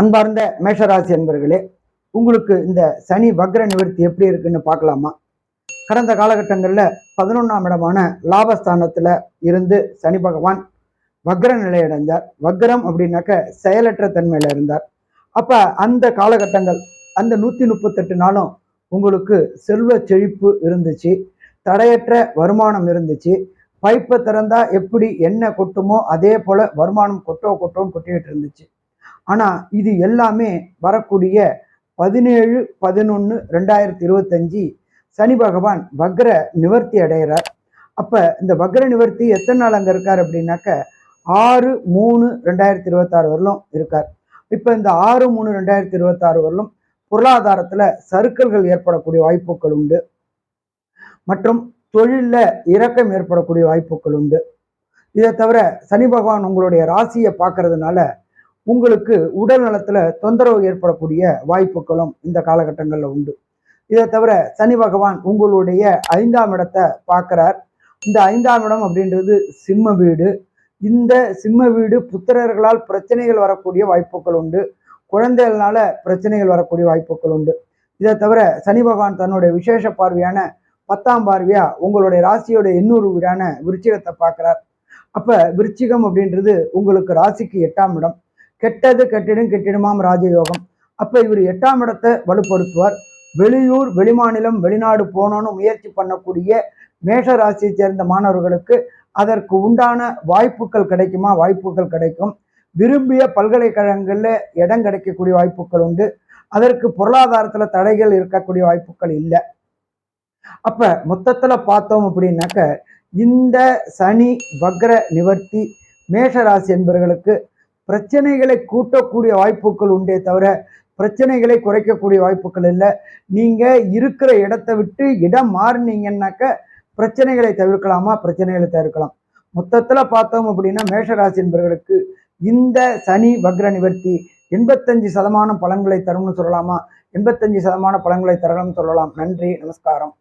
அன்பார்ந்த மேஷராசி அன்பர்களே உங்களுக்கு இந்த சனி வக்ர நிவர்த்தி எப்படி இருக்குன்னு பார்க்கலாமா? கடந்த காலகட்டங்களில் பதினொன்றாம் இடமான லாபஸ்தானத்தில் இருந்து சனி பகவான் வக்ர நிலையடைந்தார் வக்ரம் அப்படின்னாக்க செயலற்ற தன்மையில் இருந்தார். அப்போ அந்த காலகட்டங்கள் அந்த நூற்றி முப்பத்தெட்டு நாளும் உங்களுக்கு செல்வ செழிப்பு இருந்துச்சு தடையற்ற வருமானம் இருந்துச்சு. பைப்பை திறந்தா எப்படி என்ன கொட்டுமோ அதே போல வருமானம் கொட்டோ கொட்டோன்னு கொட்டிக்கிட்டு இருந்துச்சு. ஆனால் இது எல்லாமே வரக்கூடிய பதினேழு பதினொன்று ரெண்டாயிரத்தி இருபத்தஞ்சி சனி பகவான் வக்ர நிவர்த்தி அடைகிறார். அப்போ இந்த வக்ர நிவர்த்தி எத்தனை நாள் அங்கே இருக்கார் அப்படின்னாக்க ஆறு மூணு ரெண்டாயிரத்தி இருபத்தாறு வரலும் இருக்கார். இப்போ இந்த ஆறு மூணு ரெண்டாயிரத்தி இருபத்தாறு வரலும் பொருளாதாரத்தில் சறுக்கல்கள் ஏற்படக்கூடிய வாய்ப்புகள் உண்டு. மற்றும் தொழிலில் இறக்கம் ஏற்படக்கூடிய வாய்ப்புகள் உண்டு. இதை தவிர சனி பகவான் உங்களுடைய ராசியை பார்க்கறதுனால உங்களுக்கு உடல் நலத்தில் தொந்தரவு ஏற்படக்கூடிய வாய்ப்புகளும் இந்த காலகட்டங்களில் உண்டு. இதை தவிர சனி பகவான் உங்களுடைய ஐந்தாம் இடத்தை பார்க்குறார். இந்த ஐந்தாம் இடம் அப்படின்றது சிம்ம வீடு. இந்த சிம்ம வீடு புத்திரர்களால் பிரச்சனைகள் வரக்கூடிய வாய்ப்புகள் உண்டு. குழந்தைகள்னால பிரச்சனைகள் வரக்கூடிய வாய்ப்புகள் உண்டு. இதை தவிர சனி பகவான் தன்னுடைய விசேஷ பார்வையான பத்தாம் பார்வையா உங்களுடைய ராசியோட எண்ணூறு வீடான விருச்சிகத்தை பார்க்குறார். அப்போ விருச்சிகம் அப்படின்றது உங்களுக்கு ராசிக்கு எட்டாம் இடம். கெட்டது கெட்டிடும் கெட்டிடுமாம் ராஜயோகம். அப்போ இவர் எட்டாம் இடத்தை வலுப்படுத்துவார். வெளியூர் வெளிமாநிலம் வெளிநாடு போகணும்னு முயற்சி பண்ணக்கூடிய மேஷ ராசியை சேர்ந்த மாணவர்களுக்கு அதற்கு உண்டான வாய்ப்புகள் கிடைக்குமா? வாய்ப்புகள் கிடைக்கும். விரும்பிய பல்கலைக்கழகங்களில் இடம் கிடைக்கக்கூடிய வாய்ப்புகள் உண்டு. அதற்கு பொருளாதாரத்தில் தடைகள் இருக்கக்கூடிய வாய்ப்புகள் இல்லை. அப்போ மொத்தத்தில் பார்த்தோம் அப்படின்னாக்க இந்த சனி வக்ர நிவர்த்தி மேஷராசி என்பவர்களுக்கு பிரச்சனைகளை கூட்டக்கூடிய வாய்ப்புகள் உண்டே தவிர பிரச்சனைகளை குறைக்கக்கூடிய வாய்ப்புகள் இல்லை. நீங்கள் இருக்கிற இடத்தை விட்டு இடம் மாறினீங்கன்னாக்க பிரச்சனைகளை தவிர்க்கலாமா? பிரச்சனைகளை தவிர்க்கலாம். மொத்தத்தில் பார்த்தோம் அப்படின்னா மேஷராசி என்பவர்களுக்கு இந்த சனி வக்ர நிவர்த்தி எண்பத்தஞ்சு சதமானம் பலன்களை தரும்னு சொல்லலாமா? எண்பத்தஞ்சு சதமான பலன்களை தரணும்னு சொல்லலாம். நன்றி நமஸ்காரம்.